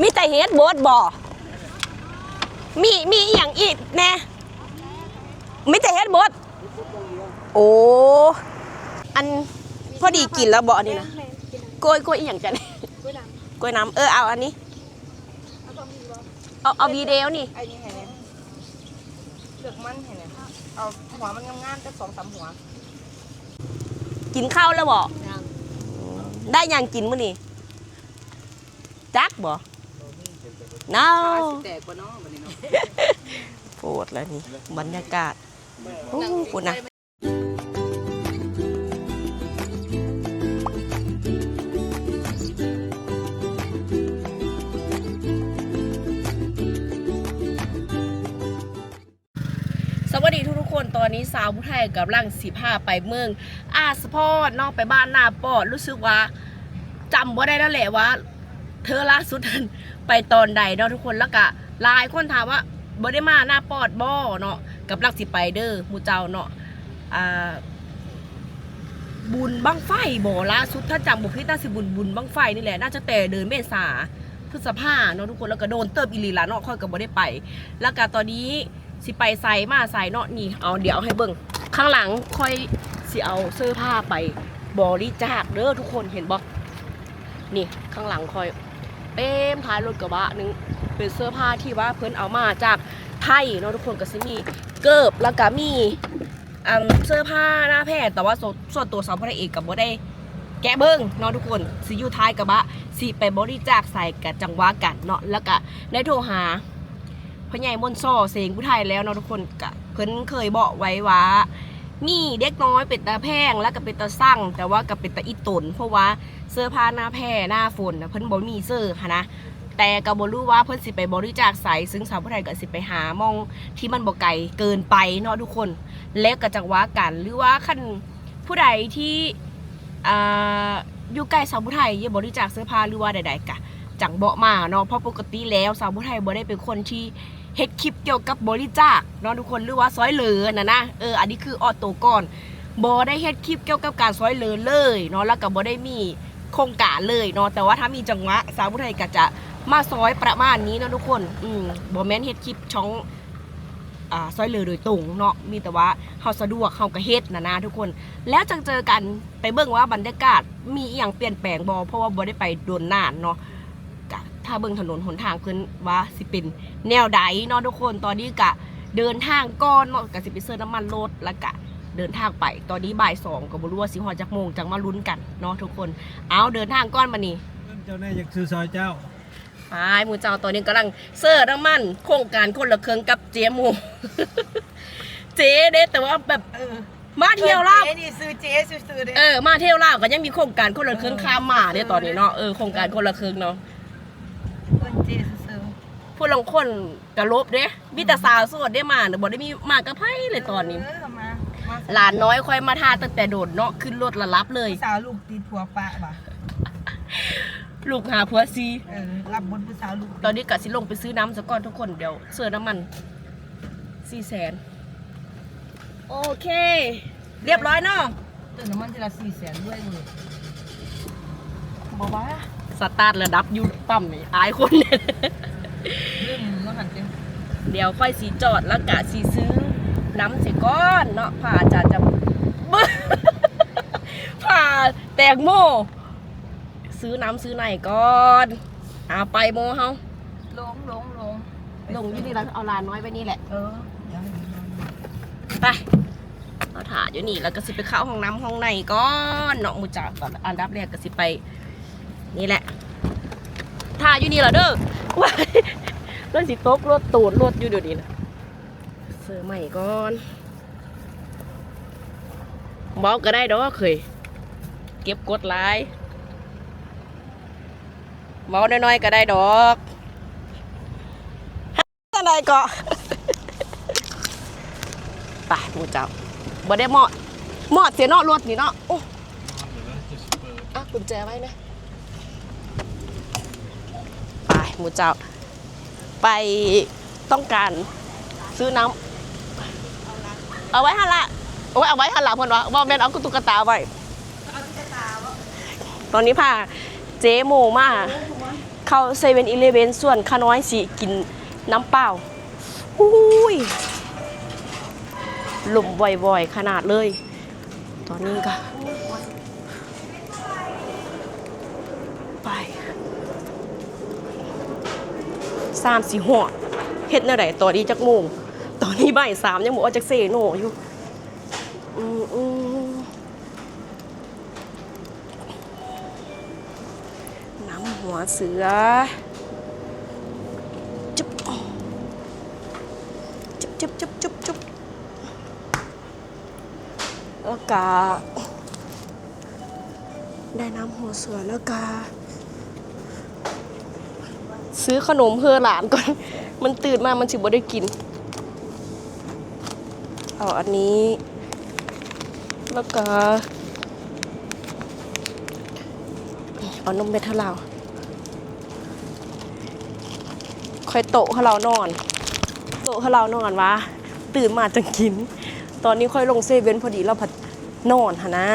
มีแต่เฮ็ดโบดบ่มีมีอหย่างอีกแน่มีแต่เฮ็ดโบดโอ้อันพอดีกินแล้วบ่อันนี้นะกล้วยกล้วยอหย่างจันกล้วยน้ำเออเอาอันนี้เอาเอาวีเดียวนี่ไอ้นี่ไงเนี่ยเลือกมันไงเนี่ยเอาหัวมันงามๆจะสองสามหัว กินข้าวแล้วบ่ได้หยังกินมื้อนี้จักบ่ no แตกกว่าน้องวันนี้เนาะโปรดแล้วนี่บรรยากาศโอ้คุณนะสวัสดีทุกทุกๆคนตอนนี้สาวผู้ไทยกับลังสีผ้าไปเมือง อาสพอดนอกไปบ้านนาปอดรู้สึกว่าจำว่าได้แล้วแหละว่า เธอล่าสุดนั้น ไปตอนใดเนาะทุกคนแล้วก็หลายคนถามว่าบ่ได้มาหน้าปอดบ่เนาะกับลักสิไปเด้อหมูเจ้าเนาะอ่าบุญบังไฟบ่ล่าสุดถ้าจำบ่ผิดน่าสิบุญบุญบังไฟนี่แหละน่าจะแต่เดือนเมษาพฤษภาเนาะทุกคนแล้วก็โดนเติบอีหลีละเนาะค่อยก็บ่ได้ไป แล้วก็ตอนนี้สิไปใส่มาใส่เนาะนี่เอาเดี๋ยวให้เบิ่งข้างหลังค่อยสิเอาเสื้อผ้าไปบริจาคเด้อทุกคนเห็นบ่นี่ข้างหลังค่อย เต็มท้ายรถกระบะหนึงเป็นเสื้อผ้าที่ว่าเพิ่นเอามาจากไทยเนาะทุกคนก็สิมีเกิบแล้วก็มีอันเสื้อผ้าหน้าแพทย์แต่ว่าส่วนส่ตัวสาวพระเอกกับบ่ได้แกะเบิ้งเนาะทุกคนสิอยู่ท้ายกระบะสิไปบริจาคใส่กับจังหวะกันเนาะแล้วก็ได้โทรหาพ่อใหญ่มนซ่อเสียงผู้ไทยแล้วเนาะทุกคนก็เพิ่นเคยบอกไว้ว่า มีเด็กน้อยเป็นตาแพงแล้วก็เป็นตาสั่งแต่ว่าก็เป็นตาอีตน เพราะว่าเสื้อผ้าหน้าแพร่หน้าฝนเพิ่นบ่มีเสื้อหั้นะแต่ก็บ่รู้ว่าเพิ่นสิไปบริจาคใส่ซึ่งสาวผู้ไทยก็สิไปหามองที่มันบ่ไกลเกินไปเนาะทุกคน แล้วก็จังว่ากันหรือว่าคันผู้ใดที่อ่าอยู่ใกล้สาวผู้ไทยอย่ากบริจาคเสื้อผ้าหรือว่าใดๆกะจังเบาะมาเนาะเพราะปกติแล้วสาวผู้ไทยบ่ได้เป็นคนที่ เฮ็ดคลิปเกี่ยวกับบริจาคเนาะทุกคนหรือว่าซอยเหลือน่ะนะเอออันนี้คือออโตก่อนบ่ได้เฮ็ดคลิปเกี่ยวกับการซอยเหลือเลยเนาะแล้วก็บ่ได้มีโครงการเลยเนาะแต่ว่าถ้ามีจังหวะสาวผู้ไทยก็จะมาซอยประมาณนี้เนาะทุกคนอืมบอแมนเฮ็ดคลิปช่องอ่าซอยเลยโดยตรงเนาะมีแต่ว่าเฮาสะดวกเฮาก็เฮ็ดนะนะทุกคน แล้วจังเจอกันไปเบิ่งว่าบรรยากาศมีอีหยังเปลี่ยนแปลงบ่เพราะว่าบ่ได้ไปโดนนานเนาะ ถ้าเบิ่งถนนหนทางเพิ่นว่าสิเป็นแนวใดเนาะทุกคน ตอนนี้กะเดินทางก่อนเนาะก็สิไปเซิร์น้ำมันรถแล้วกะเดินทางไป ตอนนี้บ่ายสองก็บ่รู้ว่าสิฮอดจักโมงจังมาลุ้นกันเนาะทุกคน เอาเดินทางก่อนมานี่เจ้าแน่อยากซื้อซอยเจ้าไปหมูเจ้าตัวนี้กำลังเสิร์ฟน้ำมัน โครงการคนละเครื่องกับเจ๊หมู เจ๊เด้แต่ว่าแบบเออมาเที่ยวลาว เจ๊นี่ซื้อเจ๊ซื้อซื้อเด้เออมาเที่ยวลาวก็ยังมีโครงการคนละเครื่องข้ามมาเด้ตอนนี้เนาะเออโครงการคนละเครื่องเนาะ เพิ่นเจ๊ซื้อผู้ลางคนกระลบเด้มีแต่สาวโสดได้มาเดี๋ยวบ่ได้มีมากระไพ่เลยตอนนี้เออมามาหลานน้อยค่อยมาทาตั้งแต่โดดเนาะขึ้นรถละรับเลยผู้สาวลูกติดผัวปะบ่ะลูกหาผัวซีเออรับบนผู้สาวลูกตอนนี้กะสิลงไปซื้อน้ำซะก่อนทุกคนเดี๋ยวเสิร์ฟน้ำมันสี่แสนโอเค เรียบร้อยเนาะเติมน้ำมันทีละสี่แสนด้วยเลยบอกว่า สตาร์ทระดับอยูปั๊มนี่อายคนเนี่ยเรื่องมือหันเต็มเดี๋ยวค่อยสีจอดแล้วกะสีซื้อน้ำเสียก้อนเนาะผ่าอาจารย์จะบึ้ผ่าแตงโม ซื้อน้ำซื้อไหนก่อนอาไปโมเฮาลงลงลงลงอยู่นี่แล้วเอาลานน้อยไปนี่แหละ เออเดี๋ยวให้ดูหน่อยไปเราถ่ายอยู่นี่แล้วก็สิไปเข้าห้องน้ำห้องในก่อนเนาะหมูจ่าก่อนอันดับแรกก็สิไป นี่แหละถ่ายอยู่นี่เหรอเด้อว้ายรถสิตกรถตูดรถอยู่เดี๋ยวนี้นะเสื้อใหม่ก่อนบอกก็ได้ดอกเคย เก็บกดหลายบอกน้อยๆก็ได้ดอกอะไรก็ไปหมูเจ้าบ่ได้เหมาะเหมาะเสียเนาะรถนี่เนาะโอ้อะกุญแจไว้นะไป หมูเจ้า ไปต้องการซื้อน้ำเอาไว้หันละโอ้ยเอาไว้หันละเพิ่อนว่าแม่นเอาตุ๊กตาไว้ตอนนี้พาเจ๊โมมาเข้าเซเว่นอีเลเวนส่วนข้าน้อยสิกินน้ำเปล่าอุ้ยหลมบ่อยๆ ขนาดเลย ตอนนี้ก็ ไป สามสี่หัวเฮ็ดแนวไหนตอนนี้จักโมง ตอนนี้บ่ายสามยังบอกว่าจักเซโนอยู่น้ำหัวเสือจุ๊บจุ๊บจุ๊บจุ๊บจุ๊บจุ๊บแล้วก็ได้น้ำหัวเสือแล้วก็ ซื้อขนมเพื่อหลานก่อน มันตื่นมามันสิบ่ได้กินเอาอันนี้ แล้วก็ เอานมเบทาลาวค่อยโตให้เรานอน โตให้เรานอนวะ ตื่นมาจังกิน ตอนนี้ค่อยลงเซเว่นพอดีเราผัดนอนหะนะ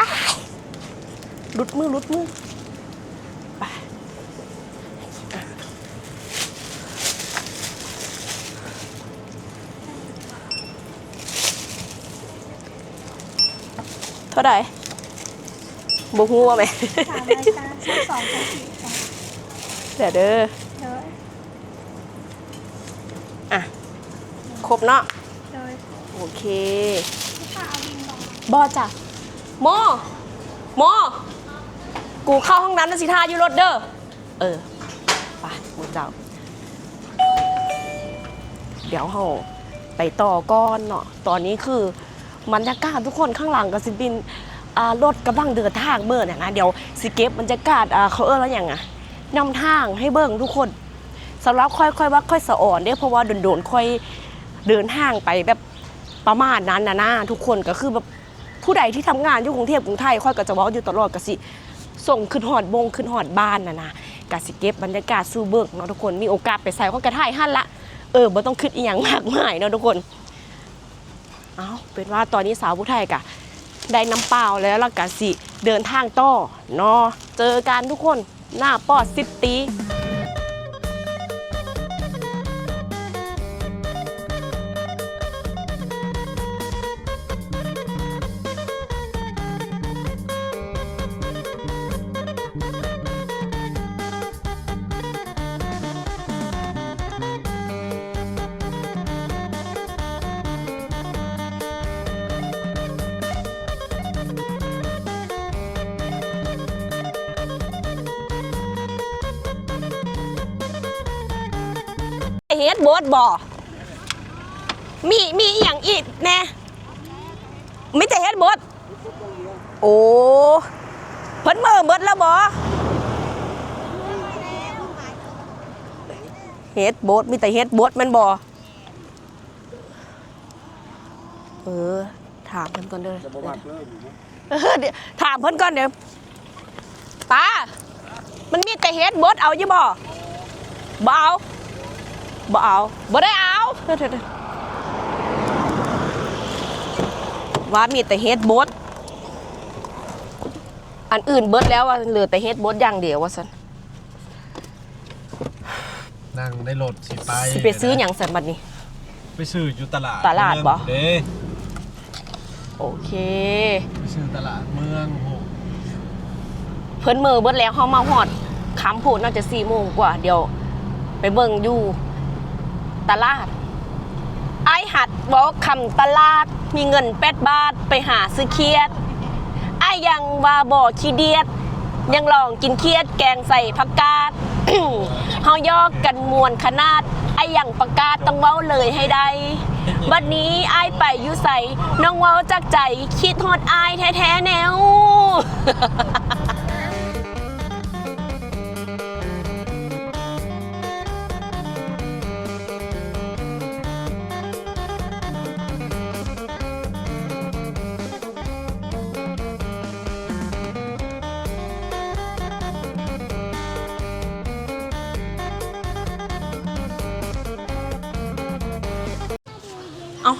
อ้ายลุดมือลุดมือ เท่าไหร่บุกงัวไหมสามรายการชั้นสองชั้นสี่จ้ะเดี๋ยวเด้อโดยอะครบเนาะโดยโอเคพี่ป้าเอาวินบอกบอจ้ะโมโมกูเข้าห้องน้ำนะสิท่าอยู่รถเด้อเออไปหมูเจ้า เดี๋ยวเราไปต่อก้อนเนาะตอนนี้คือ บรรยากาศทุกคนข้างหลังกับสิบินรถกำลังเดินทางเบิ่เนี่ยนะเดี๋ยวสิเก็บบรรยากาศเขาเออแล้วอย่างอะนำทางให้เบิ่งทุกคนสำหรับค่อยๆว่าค่อยสะอ่อนเด้เพราะว่าโดนๆค่อยเดินทางไปแบบประมาณนั้นนะนะทุกคนก็คือแบบผู้ใดที่ทำงานอยู่กรุงเทพกรุงไทยค่อยก็จะเว้าอยู่ตลอดก็สิส่งขึ้นหอดบงขึ้นหอดบ้านนะนะกสิเก็บบรรยากาศสู่เบิกเนาะทุกคนมีโอกาสไปใส่ข้อกระถ่ายหั่นละเออบ่ต้องคิดอีหยังมากมายเนาะทุกคน เอาเป็นว่าตอนนี้สาวผู้ไทยกะได้น้ำเปล่าแล้วล่ะกะสิ เดินทางต่อเนาะเจอกันทุกคนหน้าปอดสิบตี ฮ็ดบดบ่มีมีอหย่างอีกแน่มีแต่เฮ็ดบดโอ้เพิ่นเมื่อเบิดแล้วบ่เฮ็ดบดมีแต่เฮ็ดบดมันบ่เออ ถามเพิ่นก่อนเด้อเออถามเพิ่นก่อนเดี๋ยวตามันมีแต่เฮ็ดบดเอาอยู่บ่บ่เอา บ่เอาบ่ได้เอาเดี๋ยวๆว่ามีแต่เฮดบดอันอื่นเบิดแล้วว่าเหลือแต่เฮดบดอย่างเดียวว่าซั่นนั่งในรถสิไปสิไปซื้อหยังสันบัดนี้ ไปซื้ออยู่ตลาดตลาดบ่เด้โอเค ไปซื้อตลาดเมืองโหเพิ่นมือเบิดแล้วเฮามาฮอดคำพูดน่าจะ4โมงกว่าเดี๋ยว ไปเบิ่งอยู่ ตลาดไอหัดบอกคำตลาด มีเงิน8บาทไปหาซื้อเครียดไอยังว่าบ่ขี้เดียด ยังลองกินเครียดแกงใส่ผักกาดเฮายอกกันมวนขนาด ไอยังประกาศต้องเว้าเลยให้ได้บัดนี้ไอไปยู่ใส่น้องเว้าจากใจคิดฮอดไอแท้ๆแนว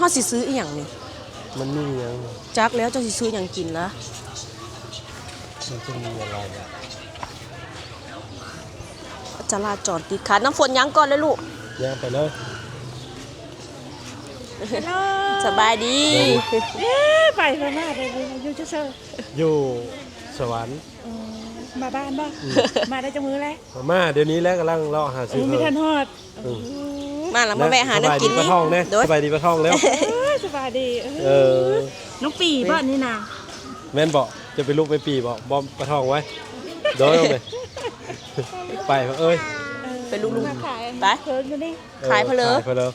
าเฮาสิซื้ออีหยังนี่มันมียังจักแล้วเจะสิซื้อหยังกินละมันจะมีอะไรอะจราจรติดขัดน้ำฝนยังก่อนเลยลูกย่างไปเลยสบายดีเอ๊ะไปพม่าไปเลยอยู่เฉยอยู่สวรรค์ๆอ๋อมาบ้านบ่มาได้จังมือแล้วมาม่าเดี๋ยวนี้แล้วกำลังรอหาซื้อไม่เพิ่ทัมนฮอดอื มมาแล้วมาแวะหาน้ำกินสบายดีปลาทองเนี่ยโดยสบายดีปลาทองแล้วเอ้ยสบายดีเออ น้องปีบ้านนี่นะแม่นบอกจะไปลูกไปปีบอกบอมปลาทองไว้โดยเอาไปไปเอ้ยไปลูกมาขายไปเพิ่นอยู่นี่ขายเพลอขายเพลอ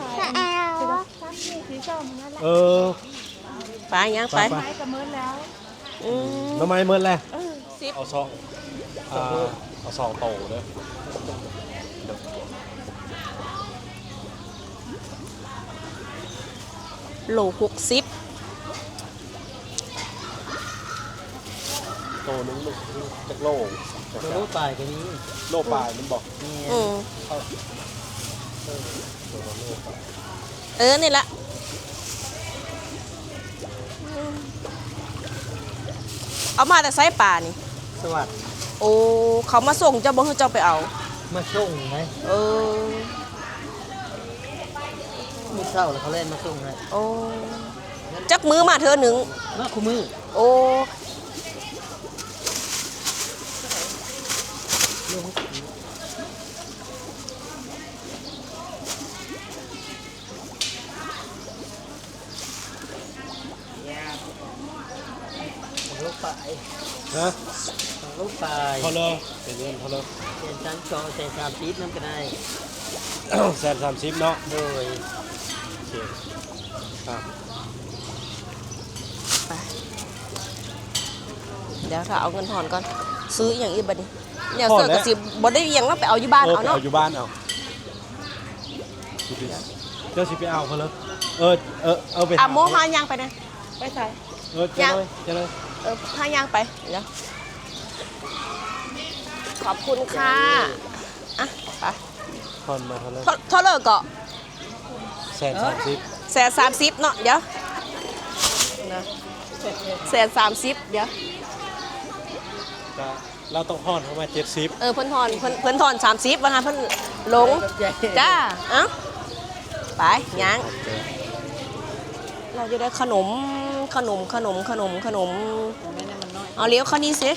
ขายแอลซักนี่สีส้มนั่นแหละเออไปยังไปไปขายกับเมินแล้วอืมน้ำไม้เมื่อแหละเออสิบเอาซองอ่าเอาซองโตเด้อ โลหกสิบโตนึงลูกจากโลโลปลายก็นี้โลปลายมันบอกนี่อืมเออ นี่ละอืมเอามาแต่ไซส์ป่านี่ สวัสดิ์โอ้ เขามาส่งเจ้าบ่คือเจ้าไปเอา มาส่งไงเออ มือเศร้าแล้วเขาเล่นมาส่งให้โอ้จักมือมาเธอหนึ่งมาคู่มือ โอ้ โลปลาย ฮะ โลปลาย พ อเลยเป็นเงินพอเลยเป็นชั้นจอแต่สามปีน้ำก็ได้แสนสามสิบเนาะโดยโอเคครับเดี๋ยวถ้าเอาเงินถอนก่อน ซื้ออหย่างอีกบัดนี้เนี่ยเสื้อกระสิบ่ได้อหยังแล้วไปเอาอยู่บ้านเออเอาไปเนาะเอาอยู่บ้านเอาสิไปเจ้าสิไปเอาพอเลยเออเออเอาไปอะหาโมหายางไปนะไปใส่เออเจ้าเลยเจ้าเลยเออหายางไปเดี๋ยว ขอบคุณค่ะอะไปทอนมาพอเลยเท่าเท่าเลิกก็แสนสามสิบแสนสามสิบเนาะเดี๋ยวนะแสนสามสิบเดี๋ยวก็เราต้องทอนเข้ามาเจ็ดสิบเออเพิ่นถอนเพิ่นเพิ่นถอนสามสิบวันฮะเพิ่นลงจ้าเอ้าไปยังเราจะได้ขนมขนมขนมขนมขนมเอาเลี้ยวเข้านี่สิ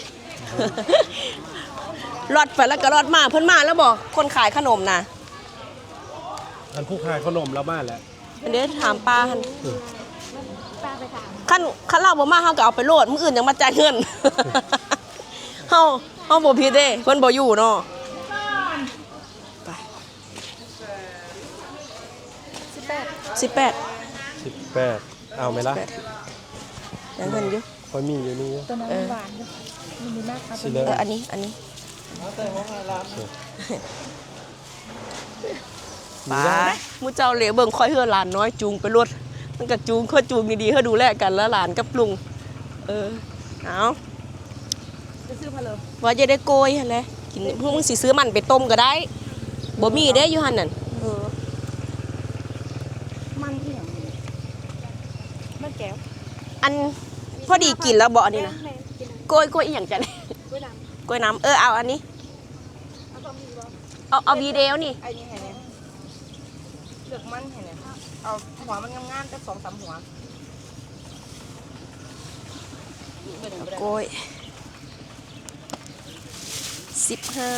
รอดไปแล้วก็รอดมาเพิ่นมาแล้วบอกคนขายขนมนะอันผู้ขายขนมแล้วบ้านแหละอันเดี๋ยวถามป้าหันป้าไปถามขั้นขั้นเราบ่มาเฮาก็เอาไปโหลดมื้ออื่นยังมาจ่ายเงินเฮาเฮาบ่ผิดเด้เพิ่นบ่อยู่เนาะไปสิบแปดสิบแปดสิบแปดเอาไหมล่ะยังเงินอยู่คอยมีอยู่นี่ตัวนั้นหวานอยู่มันมีมากครับ สิเลเอออันนี้อันนี้ ไปมูเจ้าเหลียวเบิ่งคอยเฮือหลานน้อยจูงไปรถมันก็จูงค่อยจูงดีๆเฮาดูแลกันแล้วหลานกับลุง เออ เอาจะซื้อมาเลยว่าจะได้โกยหั่นแหละกินพวกมึงสิซื้อมันไปต้มก็ได้บ่มีเด้อยู่หั่นนั่นเออ มันที่อย่างนี้มันแก้ว อันพอดีกินแล้วบ่อันนี้นะแม่กินโกยโกยอีหยังจันกล้วยน้ก ล้วยน้ำเออเอาอันนี้ำเอาต้มดีบ่เอาเอาวีเดียวนี่ ไอ้นี่เห็นไหมเลือกมันเห็นไหมเอาหัวมันงามๆแต่สองสามหัวกล้วยสิบห้า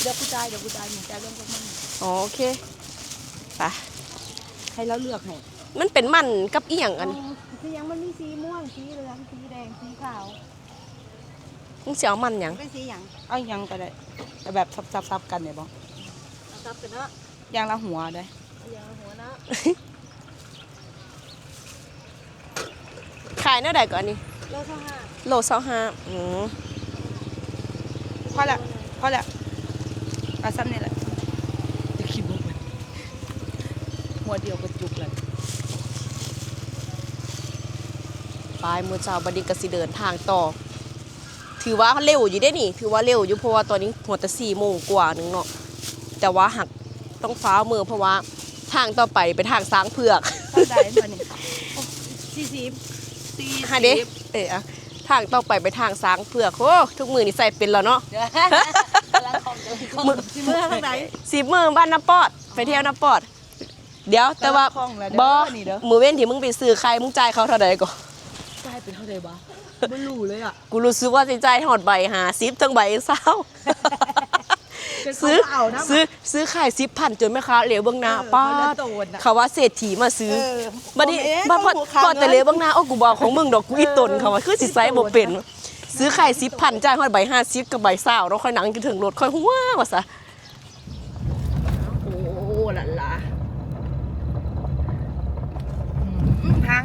เดี๋ยวกูจ่ายเดี๋ยวกูจ่ายหนูจ่ายเรื่องพวกมันอ๋อโอเคไปให้เราเลือกให้มันเป็นมันกับอีหยังอันสียังมันมีสีม่วงสีเหลืองสีแดงสีขาว มึงสิเอามันหยังเป็นสีอย่างเอายังก็ได้แต่แบบซับๆๆกันเนี่ยบ้ซับกันเนาะยางละหัวได้อย่างหัวเนาะขายเท่าใดก่อนอันนี้โลเท่าห้าโลเศร้าห้าอืมพอละพอละเอาซ้ำนี่แหละจะคิดว่ามันหัวเดียวก็จุกเลยปลายมือเจ้าบัดนี้ก็สิเดินทางต่อ ถือว่าเร็วอยู่ได้นี่ ถือว่าเร็วอยู่เพราะว่าตอนนี้หัวแต่สี่โมงกว่าหนึงเนาะแต่ว่าหักต้องฟ้ามือเพราะว่าทางต่อไปเป็นทางสร้างเผือกเท่าใดตัวนี้สี่สิบสี่ฮะเด้เอออะทางต่อไปไปทางสร้างเผือกโอ้ทุกมือนี่ใส่เป็นแล้วเนาะกำลังของกำลังของมือสิมือทางไหนสิบมือบ้านน้ำปอดไปเที่ยวน้ำปอด เดี๋ยวแต่ว่าคล่องแล้วเด้บออนี่เด้อมือเว้นที่มึงไปซื้อใครมึงจ่ายเขาเท่าไหร่ก่อนจ่ายเป็นเท่าใดบ่ บ่รู้เลยอะกูรู้สึกว่าสิจ่ายหอดใบหาซิปทั้งใบเศร้า ซื้อเอานะซื้อซื้อขายซิปพันจนแม่ค้าเหลียวเบื้องหน้าเออป้าเขาจะดโดนน่ะเขาว่าเศรษฐีมาซื้อเออบัดนี้ผมเองบัดพอต้องหัวขาพอแต่เหลียวเงินเบื้องหน้าโอ้กูบอกของมึงดอกกูอีตนเขาว่าคือสิไซส์บ่เป็น ซื้อขายซิปพันจ่ายหอดใบห้าซิปกับใบเศร้าแล้วค่อยหนังจนถึงรถค่อยหัวว่าซะโอ้หล่ะล่ะ ทาง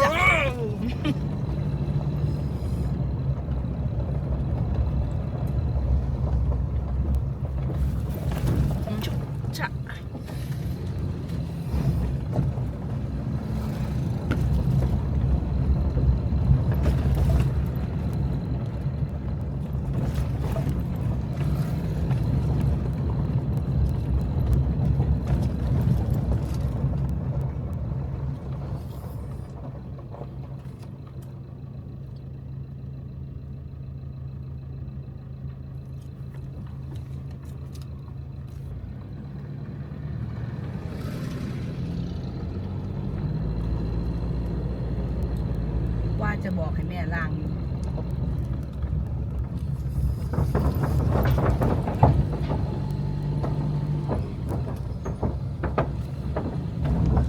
ว่า จะบอกให้แม่ล้างอยู่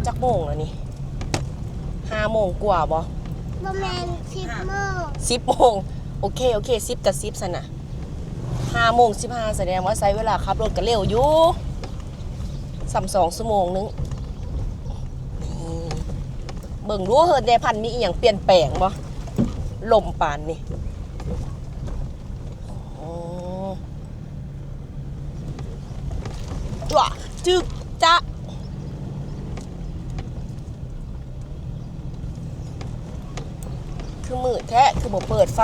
จักโมงแล้วนี่ห้าโมงกว่าบ่บะแมนชิปโมงสิบโมงโอเคโอเคสิบกับสิบสนะห้าโมงสิบห้าแสดงว่าใช้เวลาขับรถก็เร็วอยู่สามสองชั่วโมงนึงนี่ เบิ่งรู้เฮิร์ดเดพันมีอีหยังเปลี่ยนแปลงบ่ลมปานนี่อ๋อจ้ะจึกจ้ะคือมืดแท้คือบ่เปิดไฟ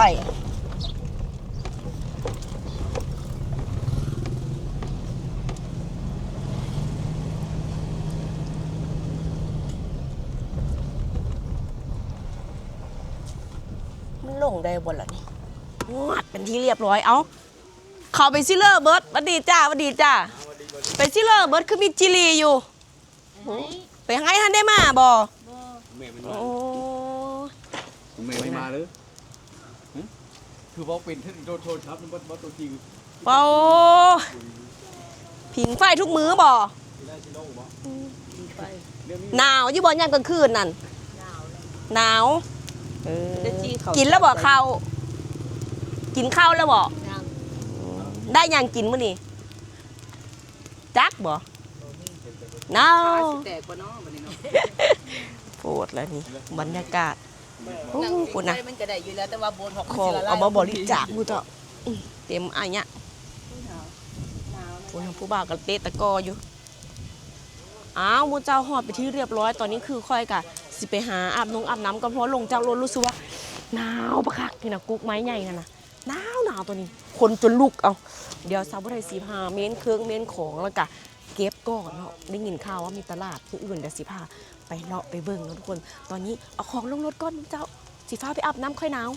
มันลงได้บนละนี่งวดเป็นที่เรียบร้อยเอาเข้าไปซิเลอร์เบิร์ดหวัดดีจ้าหวัดดีจ้าไปซิเลอร์เบิร์ดคือมีจิลีอยู่ ไปให้ท่านได้มาบ่แม่มันโอ้แม่ไม่มาเลยคือว่าเป็นที่โดนโทษครับมันว่าตัวจริงเปาผิงไฟทุกมื้อบ่หนาวอยู่บ่ยามกลางคืนนั่นหนาว เออได้จี้เขากินแล้วบ่ข้าวกินข้าวแล้วบ่ได้หยังกินมื้อนี้จักบ่หนาวแตกบ่เนาะบัดนี้เนาะโปวดแล้วนี่บรรยากาศ โอ้ปวดนะมันก็ได้อยู่แล้วแต่ว่าโบนหอกของเอามาบริจาคกูเถอะอื้อเต็มอันเนี้ยผู้นำผู้บ่าวกับเตะตะกออยู่ อ้าวมูเจ้าหอดไปที่เรียบร้อย ตอนนี้คือค่อยกะ สิไปหาอาบนงอาบน้ำก็เพราะลงจากรถรู้สึกว่าหนาวปะคักนี่นะกุ๊กไม้ใหญ่นั่นนะหนาวหนาวตัวนี้ คนจนลุกเอา เดี๋ยวสาวไทยสีพาเม้นเครื่องเม้นของแล้วกะเก็บก่อนเนาะได้ยินข่าวว่ามีตลาดผู้อื่นเดี๋ยวสีพาไปเลาะไปเบิ่งเนาะทุกคน ตอนนี้เอาของลงรถก่อนเจ้าสีฟ้าไปอาบน้ำค่อยหนาว